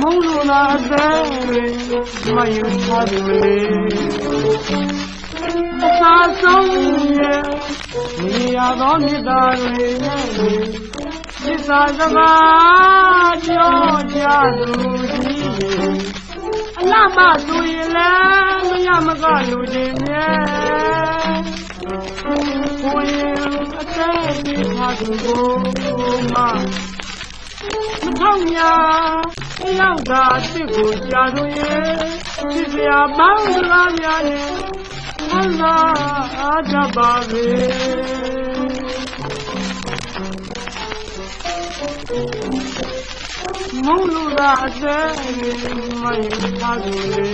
မုံလိုလာတဲ့မယုံထားတယ်လေအသာဆုံးရဲ့နေရသောမြတ်သားတွေနဲ့သစ္စာစကားပြောကြသူကြီးရဲ့အလားမဆိုရင်လည်းမရမကလူချင်းရဲ့ကိုရင်အသက်ကြီး ထားသူကိုမှမထောင်ညာရောက်တာအစ်ကိုကြာသူရဲ့ဖြစ်စရာပေါင်းစကားများနဲ့ဟောလာအားကြပါပဲမုံလူသာအသက်မယုံထားသူလေ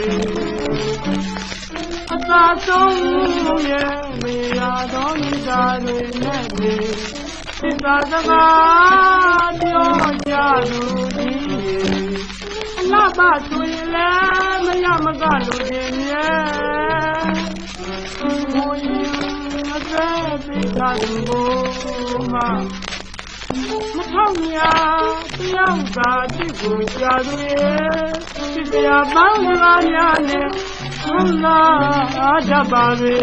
အသာဆုံးရဲ့မေယာတော်မိသားတွေနဲ့ဒီသစ္စာစကားပြောကြသူကြီးအလားပါဆိုရင်လည်းမရမကလူချင်းရဲ့ဘုရင်အသက်ပိသာသူကိုမှမထောက်ညာတယောက်သာတိကိုကြာသူရဲ့ဒီစရာပေါင်းစကားများနဲ့ ဟုတ်လားအားကြပါပဲ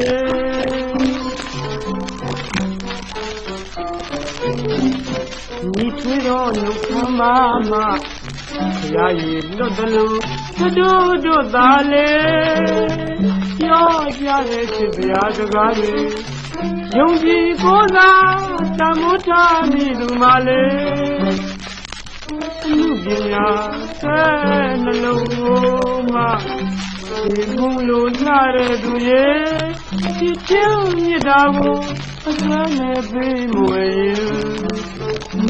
ညီထွေးတော်နှုတ်ခမ်းပါမှဘုရားရည်လွတ်တယ်လို့တို့တို့သားလေပြောကြတဲ့ချစ်စရာစကားတွေယုံကြည်ကိုးစားတမိုးထားမိသူမလေးလူပညာဆဲနှလုံးမှ ဒီဘုံလိုလှတဲ့သူရဲ့ချစ်ချင်းမြတ်တာကိုအစွမ်းနဲ့ပေးမွေရင်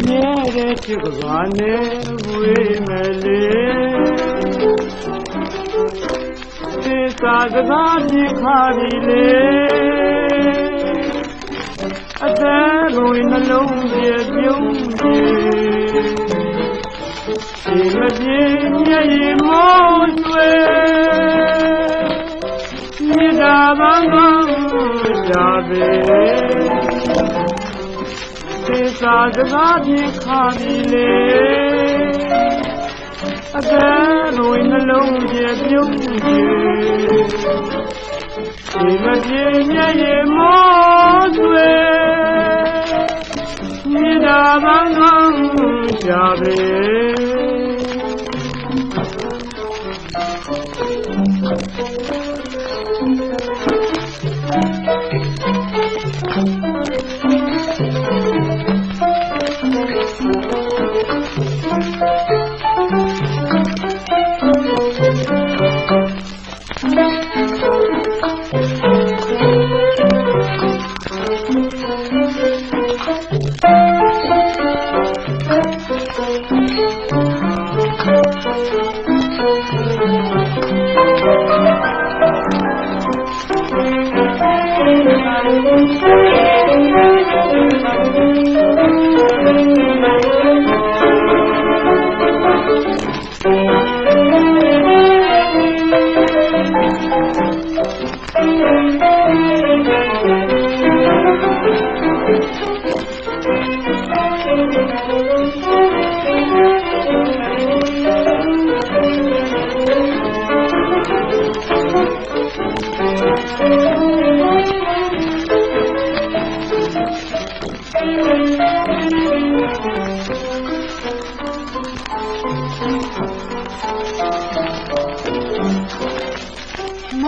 မြဲတဲ့ချစ်ကဘာနဲ့ဝေးမယ်လေသစ္စာစကားပြခါပြီလေအသက်ကိုနှလုံးပြေပြုံးပြေဒီမပြေမျက်ရည်မောကျွေ မြေတာပန်းကောင်းကြပေသစ္စာစကားပြေခါပြီလေအသက်ကိုနှလုံးပြေပြုံးပြေဒီမပြေမျက်ရည်မောကျွေမြေတာပန်းကောင်းကြပေ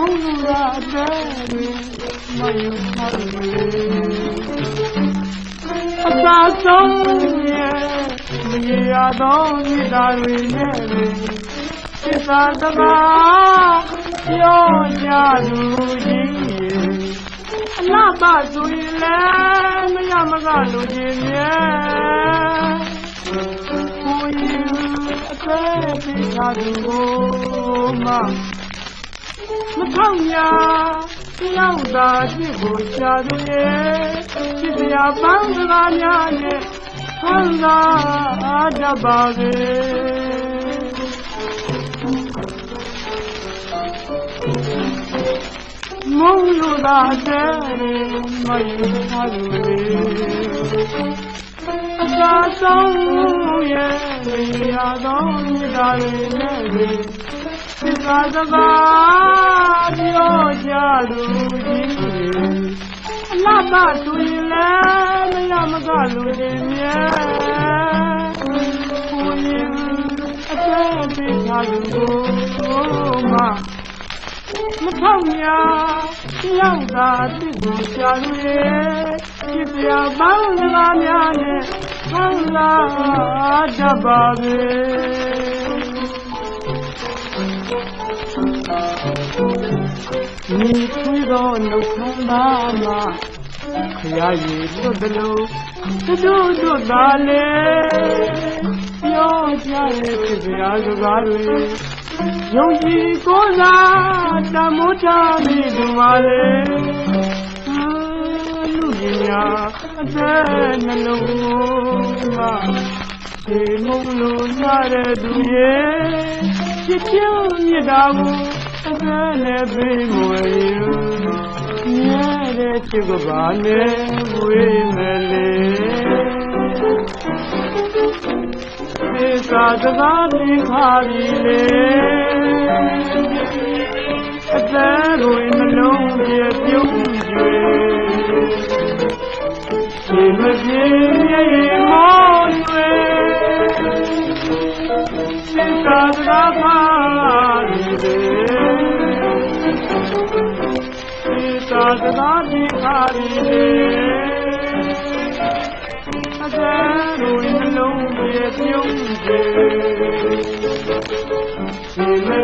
မုံလူရာအသက်တွေမယုံထားလေအသာဆုံးရဲ့မရေရသောမိသားတွေနဲ့လေသစ္စာစကားပြောကြသူကြီးအလားပါဆိုရင်လည်းမရမကလူချင်းရဲ့ကိုရင်အသက်ပိသာသူကိုမှ မထောင်ညာတယောက်သာချစ်ကိုရှာသူရဲ့ချစ်စရာပန်းစကားများနဲ့ဟောလာအားတတ်ပါပဲမမုံလို့သာတဲ့မယူပါလို့လေအသာဆုံးရဲ့ရတော်မြတ်တာတွေ နဲ့လေသစ္စာစကားပြောကြလို့ကြီးအလားပါသူရင်လည်းမရမကလူတွေမြဲကိုရင်အသက်ပေးထားလို့မှမထောက်ညာရောက်တာတစ်ကိုရှာလို့ပြစ်ပြပေါင်းစကားများနဲ့ဆောင်းလာတတ်ပါပဲ မိထွေးသောနှုတ်ခမ်းသာမှာခရရည်လွတ်တယ်လို့တို့တို့သာလေပြောကြရဲ့ဖြစ်စရာစကားတွေယုံကြည်ကိုးစားတမိုးထားမိသူပါလေလူကြီးများအသက်နှလုံးမှာဒီမုံလို့လာတဲ့သူရဲ့ချစ်ချင်မြတ်တာကို အသက်နဲ့ပေးမွေမြဲတဲ့ချစ်ကပါနဲ့ဝေးမယ် လေသေသာစကားပြီးခါပြီလေအ